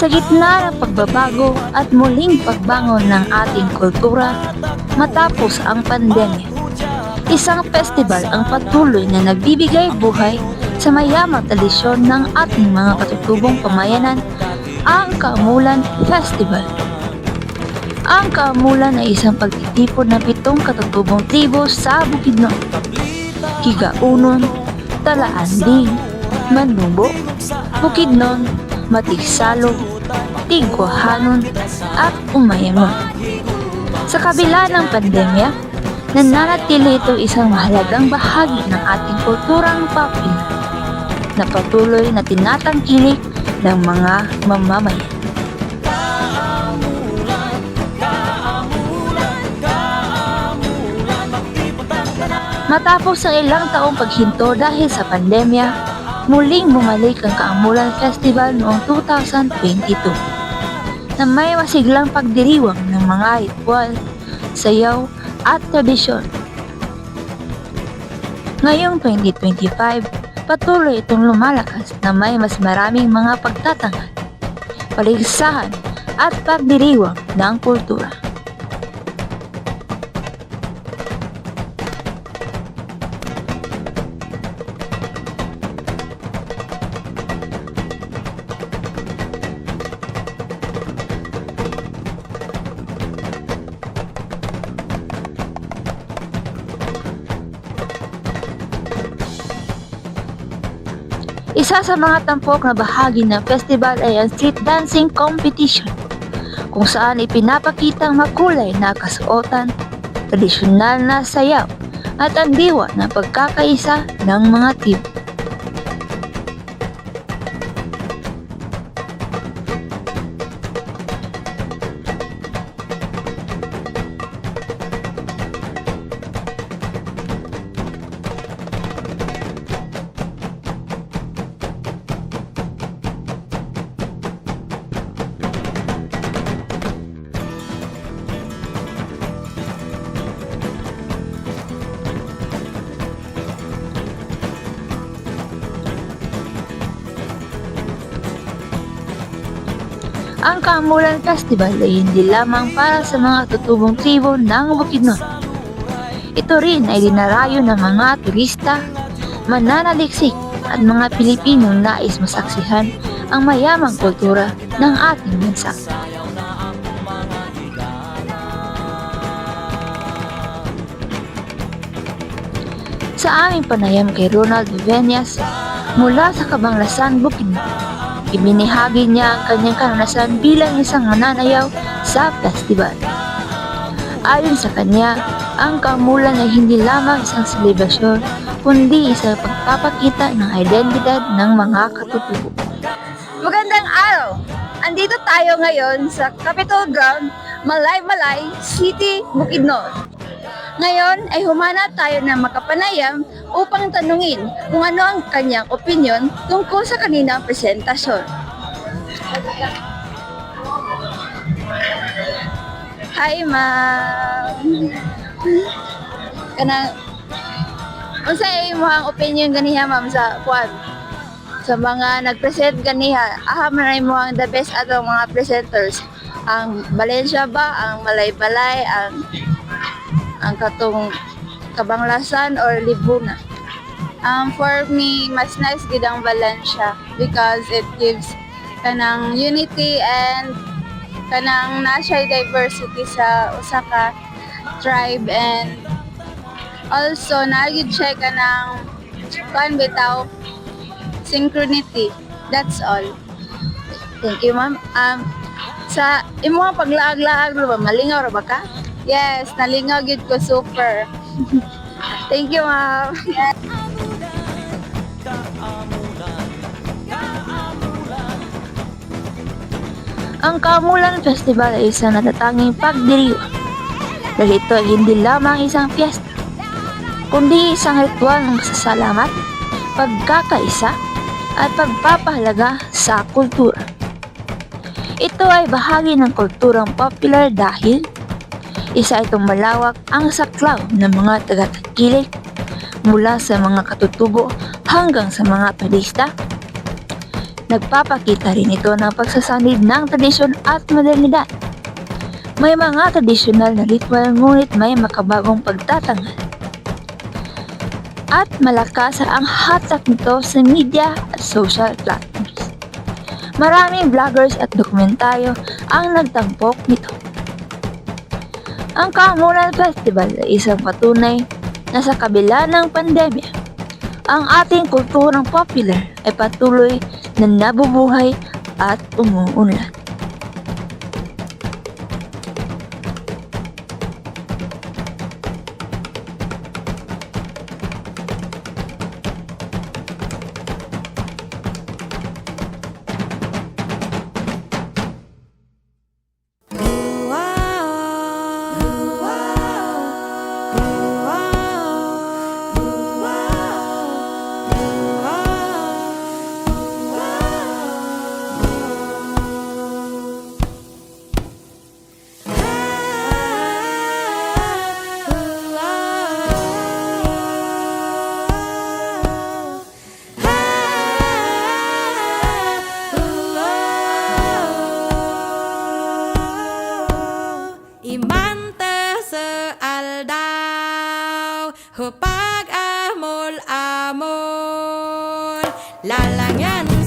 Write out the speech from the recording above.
Sa gitna ng pagbabago at muling pagbangon ng ating kultura matapos ang pandemya, isang festival ang patuloy na nagbibigay buhay sa mayamang tradisyon ng ating mga katutubong pamayanan, ang Kaamulan Festival. Ang Kaamulan ay isang pagtitipon ng pitong katutubong tribo sa Bukidnon, Higaunon, Talaanding, Manubo, Bukidnon, Matigsalog, Tigwahanon, at Umayamon. Sa kabila ng pandemya, nananatili ito isang mahalagang bahagi ng ating kulturang popular na patuloy na tinatangkilik ng mga mamamayan. Matapos ang ilang taong paghinto dahil sa pandemya, muling bumalik ang Kaamulan Festival noong 2022 na may masiglang pagdiriwang ng mga ritual, sayaw at tradisyon. Ngayong 2025, patuloy itong lumalakas na may mas maraming mga pagtatangal, paligsahan at pagdiriwang ng kultura. Isa sa mga tampok na bahagi ng festival ay ang street dancing competition, kung saan ipinapakita ang makulay na kasuotan, tradisyonal na sayaw, at ang diwa ng pagkakaisa ng mga team. Ang Kamulan Festival ay hindi lamang para sa mga tutubong tribo ng Bukidnon. Ito rin ay dinarayo ng mga turista, mananaliksik at mga Pilipinong nais masaksihan ang mayamang kultura ng ating bansa. Sa aming panayam kay Ronald Vivenas mula sa Kabanglasan, Bukidnon, Ibinahagi niya ang kanyang karanasan bilang isang mananayaw sa festival. Ayon sa kanya, ang kamulan ay hindi lamang isang selebrasyon, kundi isang pagpapakita ng identidad ng mga katutubo. Magandang araw! Andito tayo ngayon sa Capitol Ground, Malay-Malay City, Bukidnon. Ngayon ay humanap tayo ng makapanayam upang tanungin kung ano ang kanyang opinion tungkol sa kaninang presentasyon. Hi, ma'am. Kanang unsa imong opinion ganiha ma'am sa kwan sa mga nag-present ganiha aha man mo ang the best atong mga presenters ang Valencia ba ang Malay-Balay ang ang katong Kabanglasan or Libuna. Um, for me, mas nice gid ang Valencia because it gives kanang unity and kanang nasa diversity sa usa ka tribe and also nagid siya kanang kan bitaw synchronity. That's all. Thank you, ma'am. Um, sa imo nga paglaag-laag ro ba malingaw ra ba ka? Yes, nalingaw gid ko super. Thank you, ma'am. Ang Kamulan Festival ay isang natatanging pagdiriwang dahil ito ay hindi lamang isang fiesta, kundi isang ritual ng masasalamat, pagkakaisa, at pagpapahalaga sa kultura. Ito ay bahagi ng kulturang popular dahil isa itong malawak ang saklaw ng mga taga-tagkilik mula sa mga katutubo hanggang sa mga turista. Nagpapakita rin ito ng pagsasanid ng tradisyon at modernidad. May mga tradisyonal na ritual ngunit may makabagong pagtatangal. At malakas ang hatak nito sa media at social platforms. Maraming vloggers at dokumentaryo ang nagtampok nito. Ang Kamunan Festival ay isang patunay na sa kabila ng pandemya, ang ating kulturang popular ay patuloy na nabubuhay at umuunlad. Sealdaw Hupag amol amol Lalangan